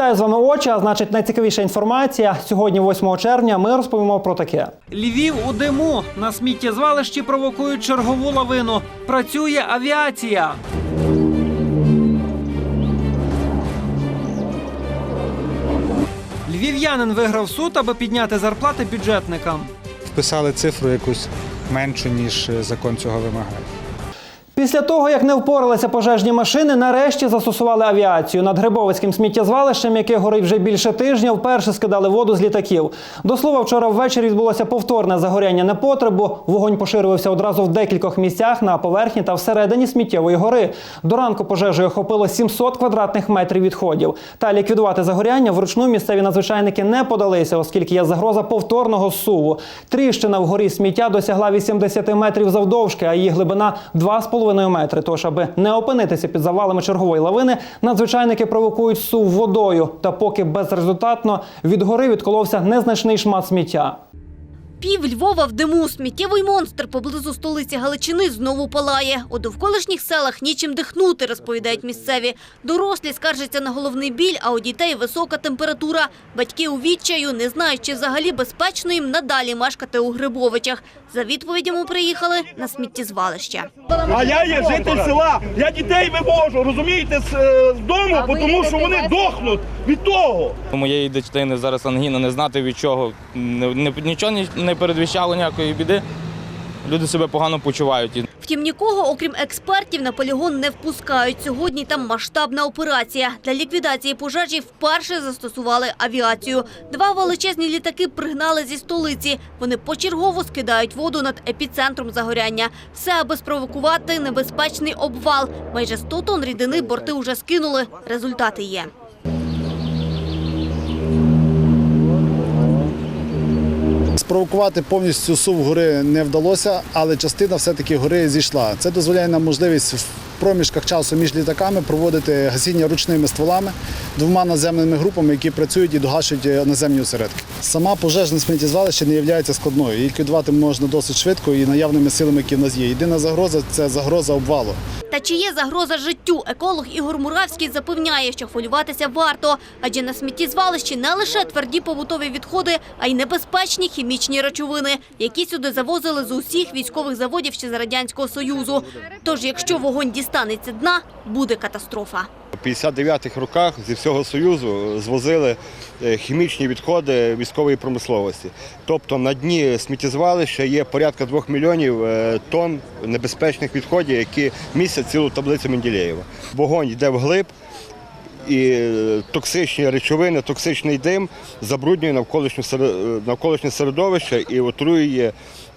Вітаю з вами очі. А значить, найцікавіша інформація. Сьогодні, 8 червня, ми розповімо про таке. Львів у диму на сміттєзвалищі провокують чергову лавину. Працює авіація. Львів'янин виграв суд, аби підняти зарплати бюджетникам. вписали цифру якусь меншу, ніж закон цього вимагає. Після того, як не впоралися пожежні машини, нарешті застосували авіацію. Над Грибовицьким сміттєзвалищем, яке горить вже більше тижня, вперше скидали воду з літаків. До слова, вчора ввечері відбулося повторне загоряння непотребу. Вогонь поширився одразу в декількох місцях на поверхні та всередині сміттєвої гори. До ранку пожежею охопило 700 квадратних метрів відходів. Та ліквідувати загоряння вручну місцеві надзвичайники не подалися, оскільки є загроза повторного зсуву. Тріщина в горі сміття досягла 80 метрів завдовжки, а її глибина 2,5 метри. Тож, аби не опинитися під завалами чергової лавини, надзвичайники провокують сув водою. Та поки безрезультатно від гори відколовся незначний шмат сміття. Пів Львова в диму. Сміттєвий монстр поблизу столиці Галичини знову палає. У довколишніх селах нічим дихнути, розповідають місцеві. Дорослі скаржаться на головний біль, а у дітей висока температура. Батьки у відчаю не знають, чи взагалі безпечно їм надалі мешкати у Грибовичах. За відповідями приїхали на сміттєзвалище. А я є житель села. Я дітей вивожу, розумієте, з, е, з дому, бо тому що вони дохнуть від того. У моєї дитини зараз ангіна, не знати від чого. Нічого не, не передвіщало ніякої біди. Люди себе погано почувають. Втім, нікого, окрім експертів, на полігон не впускають. Сьогодні там масштабна операція. Для ліквідації пожежі вперше застосували авіацію. Два величезні літаки пригнали зі столиці. Вони почергово скидають воду над епіцентром загоряння. Все, аби спровокувати небезпечний обвал. Майже 100 тонн рідини борти вже скинули. Результати є. Спровокувати повністю сув гори не вдалося, але частина все-таки гори зійшла. Це дозволяє нам можливість проміжках часу між літаками проводити гасіння ручними стволами двома наземними групами, які працюють і догашують е, наземні осередки. Сама пожежне сміттєзвалище не є складною. Її ліквідувати можна досить швидко і наявними силами, які в нас є. Єдина загроза це загроза обвалу. Та чи є загроза життю? Еколог Ігор Муравський запевняє, що хвилюватися варто. Адже на сміттєзвалищі не лише тверді побутові відходи, а й небезпечні хімічні речовини, які сюди завозили з усіх військових заводів ще з Радянського Союзу. Тож, якщо вогонь дістанеться дна, буде катастрофа. У 59-х роках зі всього Союзу звозили е, хімічні відходи військової промисловості. Тобто на дні сміттєзвалища є порядка 2 мільйонів е, тонн небезпечних відходів, які містять цілу таблицю Менделєєва. Вогонь йде вглиб, і е, токсичні речовини, токсичний дим забруднює навколишнє середовище і отруює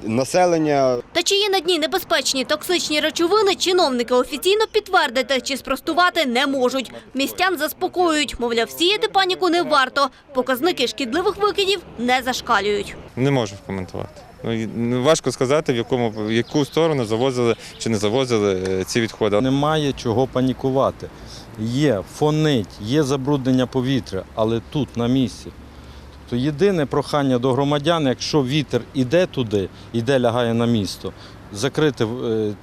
населення, Та чи є на дні небезпечні токсичні речовини, чиновники офіційно підтвердити чи спростувати не можуть. Містян заспокоюють, мовляв, сіяти паніку не варто. Показники шкідливих викидів не зашкалюють. Не можу коментувати. Ну, Важко сказати, в якому в яку сторону завозили чи не завозили е, ці відходи. Немає чого панікувати. Є фонить, є забруднення повітря, але тут, на місці. Тобто єдине прохання до громадян, якщо вітер іде туди, іде лягає на місто, закрити е,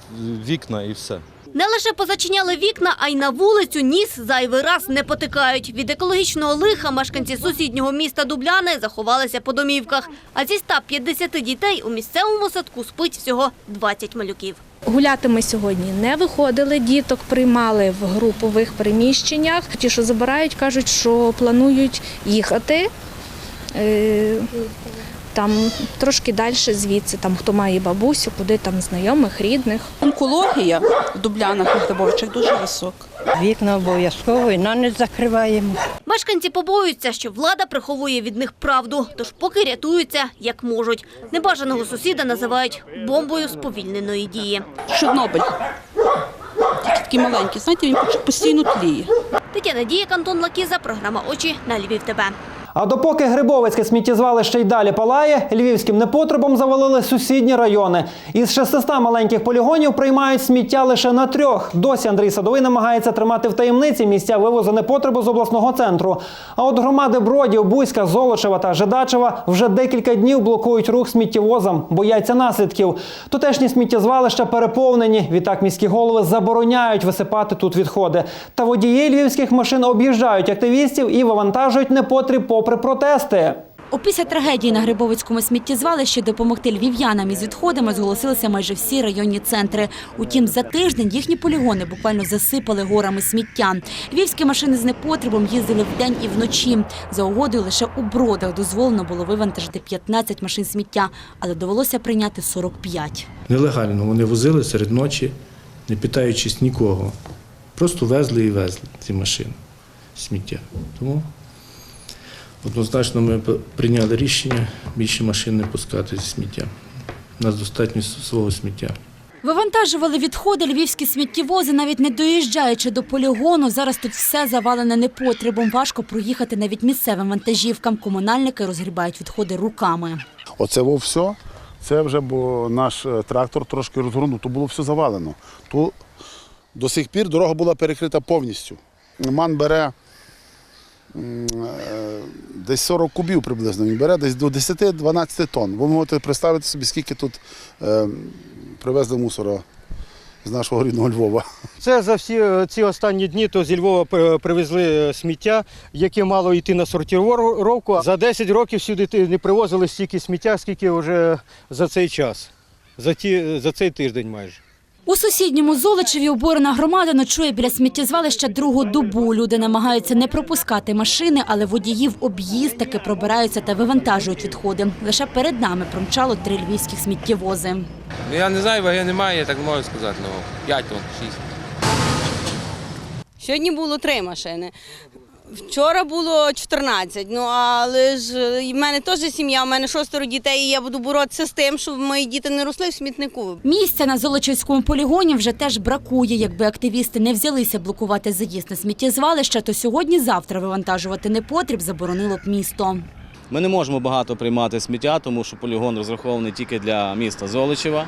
вікна і все. Не лише позачиняли вікна, а й на вулицю ніс зайвий раз не потикають. Від екологічного лиха мешканці сусіднього міста Дубляни заховалися по домівках. А зі 150 дітей у місцевому садку спить всього 20 малюків. Гуляти ми сьогодні не виходили, діток приймали в групових приміщеннях. Ті, що забирають, кажуть, що планують їхати. Е, Там трошки далі звідси, там хто має бабусю, куди там знайомих, рідних. Онкологія в Дублянах Грибовичах дуже висока. Вікна обов'язково і на не закриваємо. Мешканці побоюються, що влада приховує від них правду, тож поки рятуються, як можуть. Небажаного сусіда називають бомбою сповільненої дії. Чорнобиль. Тільки такий маленький, знаєте, він постійно тліє. Тетяна Дієк, Антон Лакіза, програма «Очі» на Львів ТВ. А допоки Грибовицьке сміттєзвалище й далі палає, львівським непотребом завалили сусідні райони. Із 600 маленьких полігонів приймають сміття лише на трьох. Досі Андрій Садовий намагається тримати в таємниці місця вивозу непотребу з обласного центру. А от громади Бродів, Бузька, Золочева та Жидачева вже декілька днів блокують рух сміттєвозам, бояться наслідків. Тутешні сміттєзвалища переповнені. Відтак міські голови забороняють висипати тут відходи. Та водії львівських машин об'їжджають активістів і вивантажують непотріб попри протести. Опісля трагедії на Грибовицькому сміттєзвалищі допомогти львів'янам із відходами зголосилися майже всі районні центри. Утім, за тиждень їхні полігони буквально засипали горами сміття. Львівські машини з непотребом їздили вдень і вночі. За угодою лише у бродах дозволено було вивантажити 15 машин сміття, але довелося прийняти 45. Нелегально вони возили серед ночі, не питаючись нікого. Просто везли і везли ці машини сміття. Тому однозначно ми прийняли рішення більше машин не пускати зі сміття. У нас достатньо свого сміття. Вивантажували відходи львівські сміттєвози, навіть не доїжджаючи до полігону. Зараз тут все завалене непотребом. Важко проїхати навіть місцевим вантажівкам. Комунальники розгрібають відходи руками. Оце все. Це вже бо наш е, трактор трошки розгорнув, то було все завалено. То до сих пір дорога була перекрита повністю. Ман бере десь 40 кубів приблизно. Він бере десь до 10-12 тонн. Ви можете представити собі, скільки тут е, привезли мусора з нашого рідного Львова. Це за всі е, ці останні дні то зі Львова привезли е, сміття, яке мало йти на сортировку. За 10 років сюди не привозили стільки сміття, скільки вже за цей час, за, ті, за цей тиждень майже. У сусідньому Золочеві оборена громада ночує біля сміттєзвалища другу добу. Люди намагаються не пропускати машини, але водії в об'їзд таки пробираються та вивантажують відходи. Лише перед нами промчало три львівських сміттєвози. Ну, я не знаю, ваги немає, я так можу сказати. Ну, 5 тонн, 6. Сьогодні було три машини. Вчора було 14, ну але ж е, в мене теж сім'я, у мене шостеро дітей, і я буду боротися з тим, щоб мої діти не росли в смітнику. Місця на Золочівському полігоні вже теж бракує. Якби активісти не взялися блокувати заїзд на сміттєзвалище, то сьогодні-завтра вивантажувати непотріб заборонило б місто. Ми не можемо багато приймати сміття, тому що полігон розрахований тільки для міста Золочева.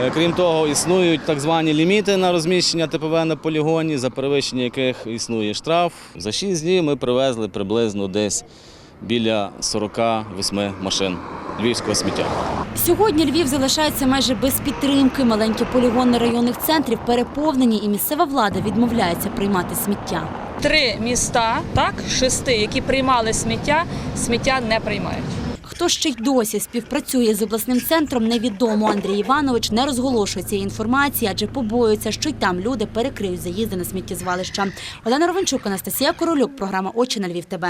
Е, Крім того, існують так звані ліміти на розміщення ТПВ на полігоні, за перевищення яких існує штраф. За 6 днів ми привезли приблизно десь біля 48 машин львівського сміття. Сьогодні Львів залишається майже без підтримки. Маленькі полігони районних центрів переповнені, і місцева влада відмовляється приймати сміття. Три міста, так, шести, які приймали сміття, сміття не приймають. Хто ще й досі співпрацює з обласним центром, невідомо. Андрій Іванович не розголошує цієї інформації, адже побоюється, що й там люди перекриють заїзди на сміттєзвалища. Олена Ровенчук, Анастасія Королюк, програма Очі на Львів. ТБ.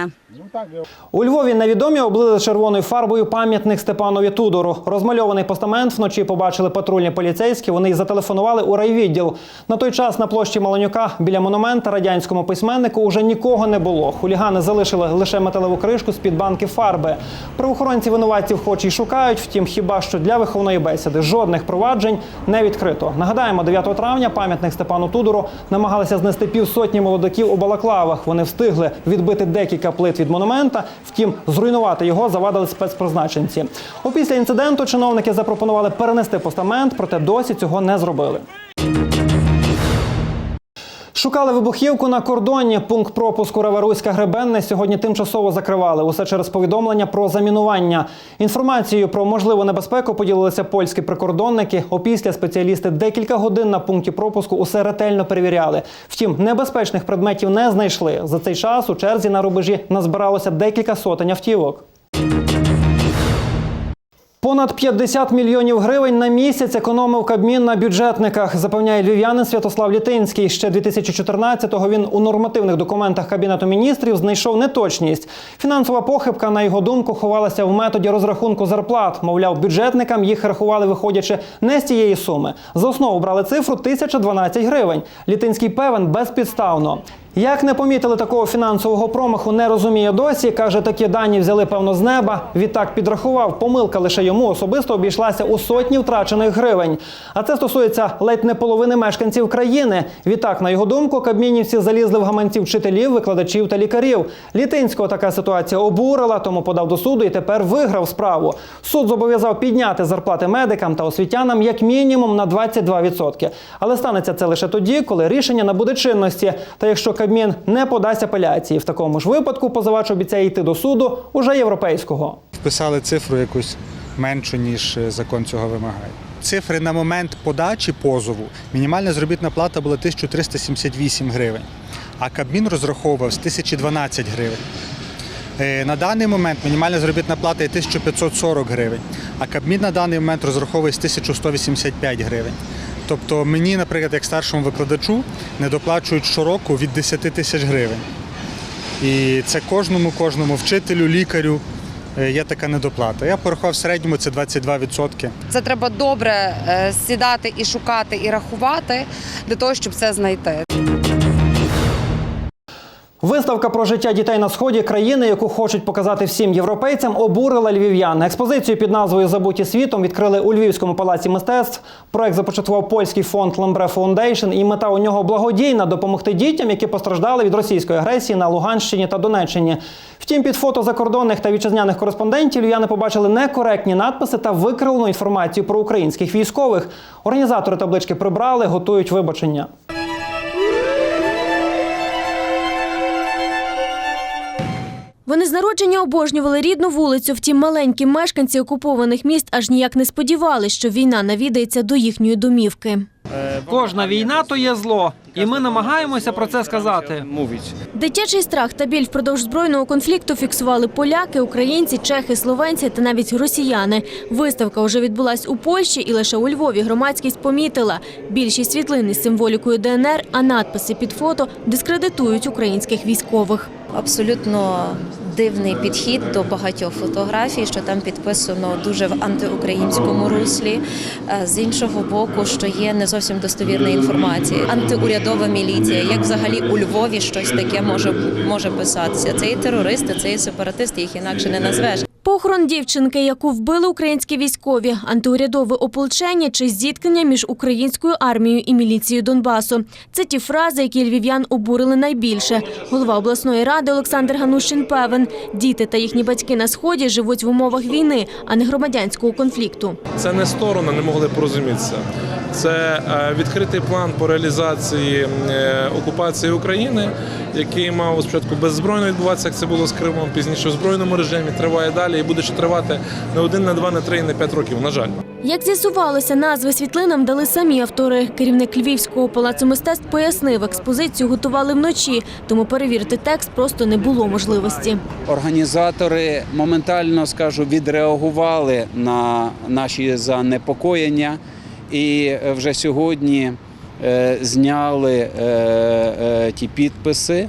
У Львові невідомі облили червоною фарбою пам'ятник Степанові Тудору. Розмальований постамент вночі побачили патрульні поліцейські. Вони зателефонували у райвідділ. На той час на площі Маланюка біля монумента радянському письменнику уже нікого не було. Хулігани залишили лише металеву кришку з-під банки фарби. Правоохоронці винуватців хоч і шукають, втім, хіба що для виховної бесіди жодних проваджень не відкрито. Нагадаємо, 9 травня пам'ятник Степану Тудору намагалися знести півсотні молодиків у балаклавах. Вони встигли відбити декілька плит від монумента. Втім, зруйнувати його завадили спецпризначенці. Опісля інциденту чиновники запропонували перенести постамент, проте досі цього не зробили. Шукали вибухівку на кордоні. Пункт пропуску Раверуська Гребенне сьогодні тимчасово закривали. Усе через повідомлення про замінування. Інформацією про можливу небезпеку поділилися польські прикордонники. Опісля спеціалісти декілька годин на пункті пропуску усе ретельно перевіряли. Втім, небезпечних предметів не знайшли. За цей час у черзі на рубежі назбиралося декілька сотень автівок. Понад 50 мільйонів гривень на місяць економив Кабмін на бюджетниках, запевняє львів'янин Святослав Літинський. Ще 2014-го він у нормативних документах Кабінету міністрів знайшов неточність. Фінансова похибка, на його думку, ховалася в методі розрахунку зарплат. Мовляв, бюджетникам їх рахували, виходячи не з тієї суми. За основу брали цифру 1012 гривень. Літинський певен безпідставно. Як не помітили такого фінансового промаху, не розуміє досі. Каже, такі дані взяли певно з неба. Відтак підрахував, помилка лише йому особисто обійшлася у сотні втрачених гривень. А це стосується ледь не половини мешканців країни. Відтак, на його думку, кабмінівці залізли в гаманці вчителів, викладачів та лікарів. Літинського така ситуація обурила, тому подав до суду і тепер виграв справу. Суд зобов'язав підняти зарплати медикам та освітянам як мінімум на 22%. Але станеться це лише тоді, коли рішення набуде чинності. Та якщо Кабмін не подасть апеляції, в такому ж випадку позивач обіцяє йти до суду уже європейського. Вписали цифру якусь меншу, ніж е, закон цього вимагає. Цифри на момент подачі позову мінімальна заробітна плата була 1378 гривень, а Кабмін розраховував з 1012 гривень. Е, На даний момент мінімальна заробітна плата є 1540 гривень, а Кабмін на даний момент розраховує з 1185 гривень. Тобто мені, наприклад, як старшому викладачу, не доплачують щороку від 10 тисяч гривень. І це кожному, кожному вчителю, лікарю е, є така недоплата. Я порахував в середньому це 22%. Це треба добре е, сідати і шукати і рахувати для того, щоб це знайти. Виставка про життя дітей на сході країни, яку хочуть показати всім європейцям, обурила львів'ян. Експозицію під назвою Забуті світом відкрили у Львівському палаці мистецтв. Проект започаткував польський фонд Ламбре Фаундейшн, і мета у нього благодійна допомогти дітям, які постраждали від російської агресії на Луганщині та Донеччині. Втім, під фото закордонних та вітчизняних кореспондентів львів'яни побачили некоректні надписи та викривлену інформацію про українських військових. Організатори таблички прибрали, готують вибачення. Вони з народження обожнювали рідну вулицю, втім маленькі мешканці окупованих міст аж ніяк не сподівались, що війна навідається до їхньої домівки. Кожна війна то є зло, і ми намагаємося про це сказати. Дитячий страх та біль впродовж збройного конфлікту фіксували поляки, українці, чехи, словенці та навіть росіяни. Виставка вже відбулась у Польщі, і лише у Львові громадськість помітила більшість світлин із символікою ДНР, а надписи під фото дискредитують українських військових. Абсолютно дивний підхід до багатьох фотографій, що там підписано дуже в антиукраїнському руслі. Е, З іншого боку, що є не зовсім достовірна інформація. Антиурядова міліція, як взагалі у Львові щось таке може, може писатися. Це і терористи, це і сепаратисти, їх інакше не назвеш. Похорон дівчинки, яку вбили українські військові, антиурядове ополчення чи зіткнення між українською армією і міліцією Донбасу. Це ті фрази, які львів'ян обурили найбільше. Голова обласної ради Олександр Ганущин певен, діти та їхні батьки на сході живуть в умовах війни, а не громадянського конфлікту. Це не сторони не могли порозумітися. Це е, відкритий план по реалізації е, окупації України, який мав спочатку беззбройно відбуватися, як це було з Кримом, пізніше в збройному режимі триває далі і буде ще тривати не один, не два, не три, не п'ять років. На жаль. Як з'ясувалося, назви світлинам дали самі автори. Керівник Львівського палацу мистецтв пояснив, експозицію готували вночі, тому перевірити текст просто не було можливості. Організатори моментально скажу відреагували на наші занепокоєння і вже сьогодні е, зняли е, е, ті підписи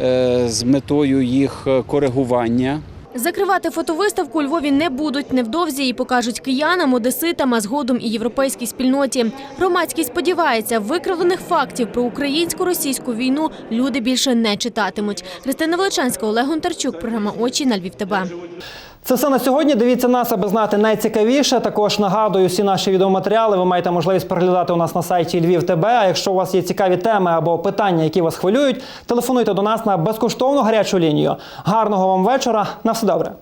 е, з метою їх коригування. Закривати фотовиставку у Львові не будуть невдовзі і покажуть киянам, одеситам, а згодом і європейській спільноті. Громадськість сподівається, викривлених фактів про українсько-російську війну люди більше не читатимуть. Христина Величанська, Олег Гонтарчук, програма Очі на Львів. ТБ. Це все на сьогодні. Дивіться нас, аби знати найцікавіше. Також нагадую, всі наші відеоматеріали ви маєте можливість переглядати у нас на сайті Львів ТБ. А якщо у вас є цікаві теми або питання, які вас хвилюють, телефонуйте до нас на безкоштовну гарячу лінію. Гарного вам вечора. На все добре.